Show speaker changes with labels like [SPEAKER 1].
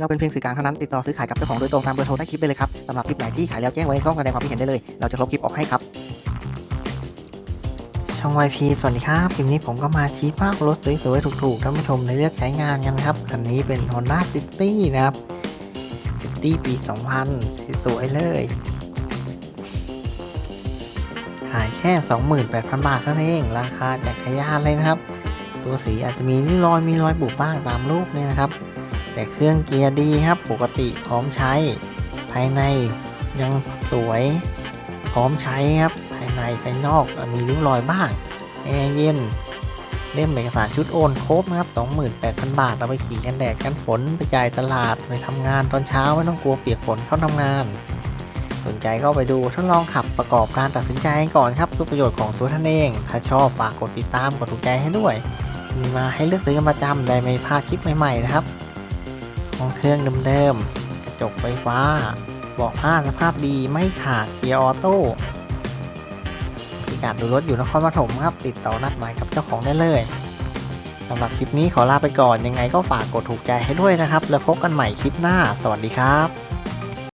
[SPEAKER 1] เราเป็นเพียงสื่อกลางเท่านั้นติดต่อซื้อขายกับเจ้าของโดยตรงตามเบอร์โทรใต้คลิปได้เลยครับสำหรับคลิปไหนที่ขายแล้วแจ้งไว้ในช่องแสดงความคิดเห็นได้เลย เราจะลบคลิปออกให้ครับ ช่อง YP สวัสดีครับ คลิปนี้ผมก็มาชี้ภาพรถสวยๆถูกๆท่านผู้ชมในเลือกใช้งานกันนะครับ คันนี้เป็น Honda City นะครับ City ปี 2000 สวยๆเลยขายแค่ 28,000 บาทเท่านั้นเอง ราคาจักรยานเลยนะครับ ตัวสีอาจจะมีริ้วรอยมีรอยบุบบ้างตามรูปเนี่ยนะครับ แต่เครื่องเกียร์ดีครับปกติพร้อมใช้ ภายในยังสวยพร้อมใช้ครับภายในภายนอกมีริ้วรอยบ้างแอร์เย็นเล่มเอกสารชุดโอนครบนะครับ 28,000 บาท เอาไปขี่กันแดดกันฝนไปจ่ายตลาดไปทำงานตอนเช้าไม่ต้องกลัวเปียกฝนเข้าทำงาน สนใจก็ไปดูทดลองขับประกอบการตัดสินใจกันก่อนครับทุกประโยชน์ของตัวท่านเอง ถ้าชอบฝากกดติดตามกดถูกใจให้ด้วย มีมาให้เลือกซื้อกันประจำได้ไม่พลาดคลิปใหม่ๆนะครับ ของเครื่องเดิมๆกระจกไฟฟ้าเบาะผ้าสภาพดีไม่ขาดเกียร์ออโต้พิกัดดูรถอยู่นครปฐมครับ ติดต่อนัดหมายกับเจ้าของได้เลยสำหรับคลิปนี้ขอลาไปก่อนยังไงก็ฝากกดถูกใจให้ด้วยนะครับ แล้วพบกันใหม่คลิปหน้า สวัสดีครับ